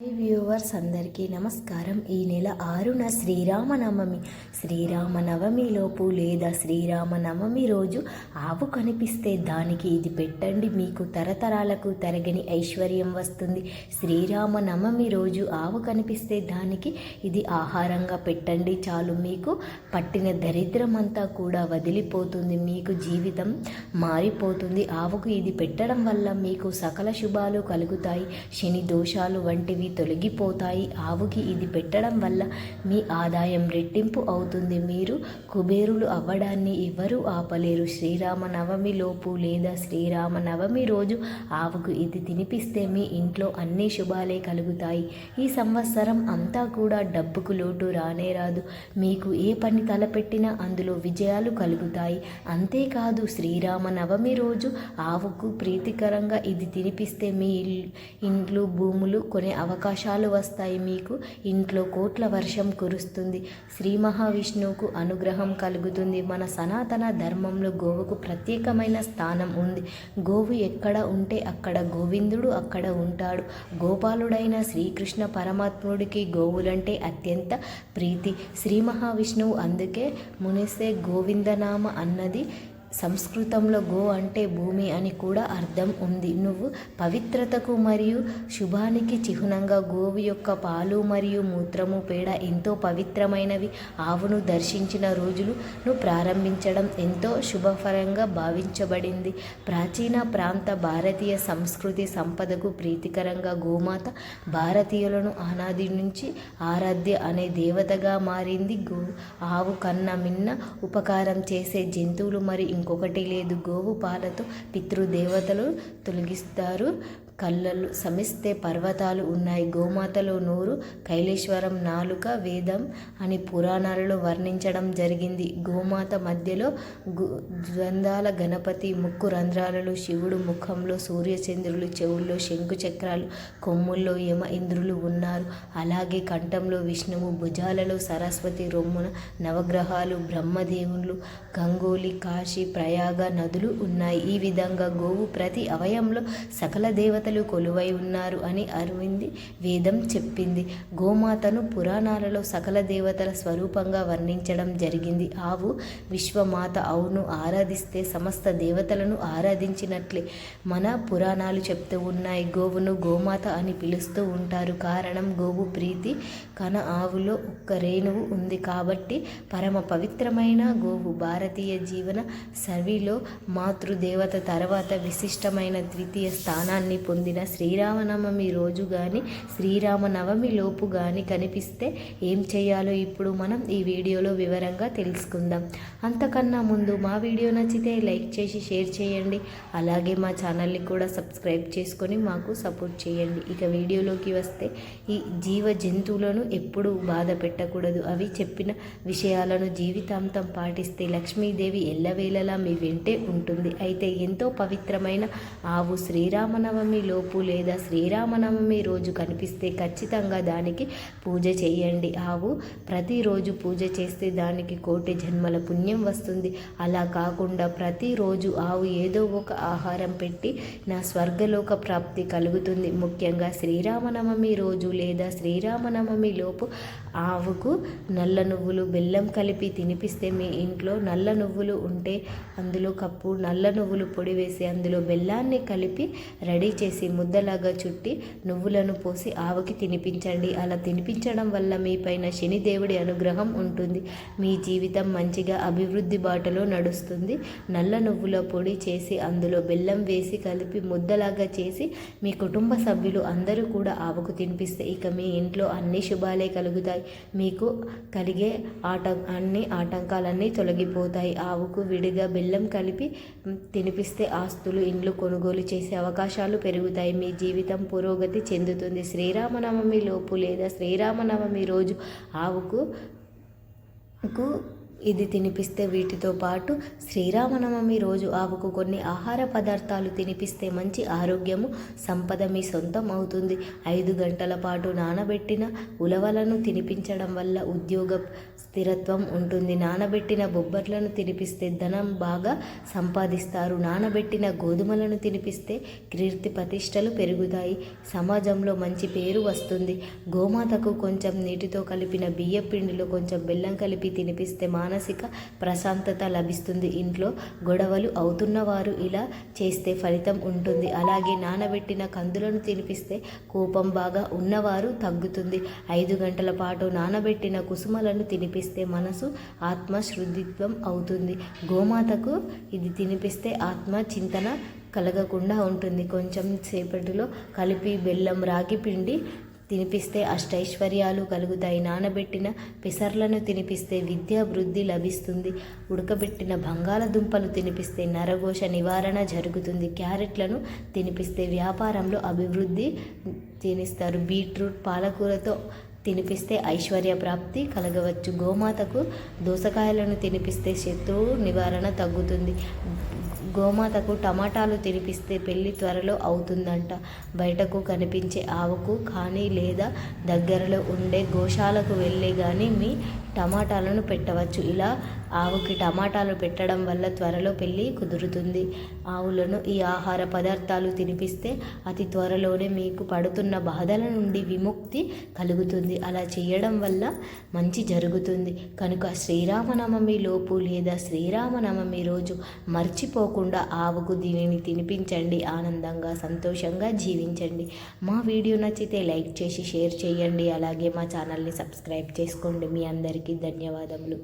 High viewers అందరికీ నమస్కారం. ఈ నెల ఆరున శ్రీరామనవమి. శ్రీరామనవమిలోపు లేదా శ్రీరామనవమి రోజు ఆవు కనిపిస్తే దానికి ఇది పెట్టండి. మీకు తరతరాలకు తరగని ఐశ్వర్యం వస్తుంది. శ్రీరామనవమి రోజు ఆవు కనిపిస్తే దానికి ఇది ఆహారంగా పెట్టండి. చాలు మీకు పట్టిన దరిద్రం అంతా కూడా వదిలిపోతుంది. మీకు జీవితం మారిపోతుంది. ఆవుకు ఇది పెట్టడం వల్ల మీకు సకల శుభాలు కలుగుతాయి. శని దోషాలు వంటివి తొలగిపోతాయి. ఆవుకి ఇది పెట్టడం వల్ల మీ ఆదాయం రెట్టింపు అవుతుంది. మీరు కుబేరులు అవ్వడాన్ని ఎవరు ఆపలేరు. శ్రీరామ నవమి లోపు లేదా శ్రీరామ నవమి రోజు ఆవుకు ఇది తినిపిస్తే మీ ఇంట్లో అన్ని శుభాలే కలుగుతాయి. ఈ సంవత్సరం అంతా కూడా డబ్బుకు లోటు రానే రాదు. మీకు ఏ పని తలపెట్టినా అందులో విజయాలు కలుగుతాయి. అంతేకాదు శ్రీరామ నవమి రోజు ఆవుకు ప్రీతికరంగా ఇది తినిపిస్తే మీ ఇండ్లు భూములు కొనే అవకాశాలు వస్తాయి మీకు. ఇంట్లో కోట్ల వర్షం కురుస్తుంది. శ్రీ మహావిష్ణువుకు అనుగ్రహం కలుగుతుంది. మన సనాతన ధర్మంలో గోవుకు ప్రత్యేకమైన స్థానం ఉంది. గోవు ఎక్కడ ఉంటే అక్కడ గోవిందుడు అక్కడ ఉంటాడు. గోపాలుడైన శ్రీకృష్ణ పరమాత్ముడికి గోవులంటే అత్యంత ప్రీతి. శ్రీ మహావిష్ణువు అందుకే మునిసే గోవిందనామ అన్నది సంస్కృతంలో గో అంటే భూమి అని కూడా అర్థం ఉంది. నువ్వు పవిత్రతకు మరియు శుభానికి చిహ్నంగా గోవు యొక్క పాలు మరియు మూత్రము పేడ ఎంతో పవిత్రమైనవి. ఆవును దర్శించిన రోజులు నువ్వు ప్రారంభించడం ఎంతో శుభఫలంగా భావించబడింది. ప్రాచీన ప్రాంత భారతీయ సంస్కృతి సంపదకు ప్రీతికరంగా గోమాత భారతీయులను ఆనాది నుంచి ఆరాధ్య అనే దేవతగా మారింది. గో ఆవు కన్న మిన్న ఉపకారం చేసే జంతువులు మరి ఇంకొకటి లేదు. గోవు పాలతో పితృదేవతలు తొలగిస్తారు. కళ్ళలు సమిస్తే పర్వతాలు ఉన్నాయి. గోమాతలో నూరు కైలేశ్వరం నాలుక వేదం అని పురాణాలలో వర్ణించడం జరిగింది. గోమాత మధ్యలో ద్వందాల గణపతి ముక్కు రంధ్రాలలో శివుడు ముఖంలో సూర్యచంద్రులు చెవుల్లో శంకు చక్రాలు కొమ్ముల్లో యమ ఇంద్రులు ఉన్నారు. అలాగే కంఠంలో విష్ణువు భుజాలలో సరస్వతి రొమ్మున నవగ్రహాలు బ్రహ్మదేవులు గంగోలి కాశీ ప్రయాగ నదులు ఉన్నాయి. ఈ విధంగా గోవు ప్రతి అవయంలో సకల దేవత దేవతలు కొలువై ఉన్నారు అని అరవింది వేదం చెప్పింది. గోమాతను పురాణాలలో సకల దేవతల స్వరూపంగా వర్ణించడం జరిగింది. ఆవు విశ్వమాత అవును ఆరాధిస్తే సమస్త దేవతలను ఆరాధించినట్లే. మన పురాణాలు చెప్తూ ఉన్నాయి. గోవును గోమాత అని పిలుస్తూ ఉంటారు. కారణం గోవు ప్రీతి. కన ఆవులో ఒక్క రేణువు ఉంది కాబట్టి పరమ పవిత్రమైన గోవు. భారతీయ జీవన సర్విలో మాతృదేవత తర్వాత విశిష్టమైన ద్వితీయ స్థానాన్ని పొందిన శ్రీరామనవమి రోజు కానీ శ్రీరామనవమి లోపు కానీ కనిపిస్తే ఏం చేయాలో ఇప్పుడు మనం ఈ వీడియోలో వివరంగా తెలుసుకుందాం. అంతకన్నా ముందు మా వీడియో నచ్చితే లైక్ చేసి షేర్ చేయండి. అలాగే మా ఛానల్ని కూడా సబ్స్క్రైబ్ చేసుకొని మాకు సపోర్ట్ చేయండి. ఇక వీడియోలోకి వస్తే ఈ జీవ జంతువులను ఎప్పుడూ బాధ పెట్టకూడదు. అవి చెప్పిన విషయాలను జీవితాంతం పాటిస్తే లక్ష్మీదేవి ఎల్లవేళలా మీ వెంటే ఉంటుంది. అయితే ఎంతో పవిత్రమైన ఆవు శ్రీరామనవమి లోపు లేదా శ్రీరామనవమి రోజు కనిపిస్తే ఖచ్చితంగా దానికి పూజ చేయండి. ఆవు ప్రతిరోజు పూజ చేస్తే దానికి కోటి జన్మల పుణ్యం వస్తుంది. అలా కాకుండా ప్రతిరోజు ఆవు ఏదో ఒక ఆహారం పెట్టి నా స్వర్గలోక ప్రాప్తి కలుగుతుంది. ముఖ్యంగా శ్రీరామనవమి రోజు లేదా శ్రీరామనవమి లోపు ఆవుకు నల్ల నువ్వులు బెల్లం కలిపి తినిపిస్తే మీ ఇంట్లో నల్ల నువ్వులు ఉంటే అందులో కప్పు నల్ల నువ్వులు పొడి వేసి అందులో బెల్లాన్ని కలిపి రెడీ చేసి ముద్దలాగా చుట్టి నువ్వులను పోసి ఆవుకి తినిపించండి. అలా తినిపించడం వల్ల మీ పైన శనిదేవుడి అనుగ్రహం ఉంటుంది. మీ జీవితం మంచిగా అభివృద్ధి బాటలో నడుస్తుంది. నల్ల నువ్వుల పొడి చేసి అందులో బెల్లం వేసి కలిపి ముద్దలాగా చేసి మీ కుటుంబ సభ్యులు అందరూ కూడా ఆవుకు తినిపిస్తే ఇక మీ ఇంట్లో అన్ని శుభాలే కలుగుతాయి. మీకు కలిగే ఆట అన్ని ఆటంకాలన్నీ తొలగిపోతాయి. ఆవుకు విడిగా బెల్లం కలిపి తినిపిస్తే ఆస్తులు ఇండ్లు కొనుగోలు చేసే అవకాశాలు పెరుగు పెరుగుతాయి మీ జీవితం పురోగతి చెందుతుంది. శ్రీరామనవమి లోపు లేదా శ్రీరామనవమి రోజు ఆవుకు కు ఇది తినిపిస్తే వీటితో పాటు శ్రీరామనవమి రోజు ఆవుకు కొన్ని ఆహార పదార్థాలు తినిపిస్తే మంచి ఆరోగ్యము సంపద మీ సొంతం అవుతుంది. ఐదు గంటల పాటు నానబెట్టిన ఉలవలను తినిపించడం వల్ల ఉద్యోగ స్థిరత్వం ఉంటుంది. నానబెట్టిన బొబ్బర్లను తినిపిస్తే ధనం బాగా సంపాదిస్తారు. నానబెట్టిన గోధుమలను తినిపిస్తే కీర్తి ప్రతిష్టలు పెరుగుతాయి. సమాజంలో మంచి పేరు వస్తుంది. గోమాతకు కొంచెం నీటితో కలిపిన బియ్య పిండిలో కొంచెం బెల్లం కలిపి తినిపిస్తే మా మానసిక ప్రశాంతత లభిస్తుంది. ఇంట్లో గొడవలు అవుతున్న వారు ఇలా చేస్తే ఫలితం ఉంటుంది. అలాగే నానబెట్టిన కందులను తినిపిస్తే కోపం బాగా ఉన్నవారు తగ్గుతుంది. ఐదు గంటల పాటు నానబెట్టిన కుసుమలను తినిపిస్తే మనసు ఆత్మ శుద్ధిత్వం అవుతుంది. గోమాతకు ఇది తినిపిస్తే ఆత్మ చింతన కలగకుండా ఉంటుంది. కొంచెం సేపటిలో కలిపి బెల్లం రాగి పిండి తినిపిస్తే అష్టైశ్వర్యాలు కలుగుతాయి. నానబెట్టిన పెసర్లను తినిపిస్తే విద్యా వృద్ధి లభిస్తుంది. ఉడకబెట్టిన బంగాళదుంపలు తినిపిస్తే నరఘోష నివారణ జరుగుతుంది. క్యారెట్లను తినిపిస్తే వ్యాపారంలో అభివృద్ధి తినిస్తారు బీట్రూట్ పాలకూరతో తినిపిస్తే ఐశ్వర్య ప్రాప్తి కలగవచ్చు. గోమాతకు దోసకాయలను తినిపిస్తే శత్రువు నివారణ తగ్గుతుంది. గోమాతకు టమాటాలు తినిపిస్తే పెళ్ళి త్వరలో అవుతుందంట. బయటకు కనిపించే ఆవుకు కానీ లేదా దగ్గరలో ఉండే గోశాలకు వెళ్ళే కానీ మీ టమాటాలను పెట్టవచ్చు. ఇలా ఆవుకి టమాటాలు పెట్టడం వల్ల త్వరలో పెళ్ళి కుదురుతుంది. ఆవులను ఈ ఆహార పదార్థాలు తినిపిస్తే అతి త్వరలోనే మీకు పడుతున్న బాధల నుండి విముక్తి కలుగుతుంది. అలా చేయడం వల్ల మంచి జరుగుతుంది. కనుక శ్రీరామనవమి లోపు లేదా శ్రీరామనవమి రోజు మర్చిపోకుండా ఆవుకు దీనిని తినిపించండి. ఆనందంగా సంతోషంగా జీవించండి. మా వీడియో నచ్చితే లైక్ చేసి షేర్ చేయండి. అలాగే మా ఛానల్ని సబ్స్క్రైబ్ చేసుకోండి మీ అందరికీ. అందరికీ ధన్యవాదములు.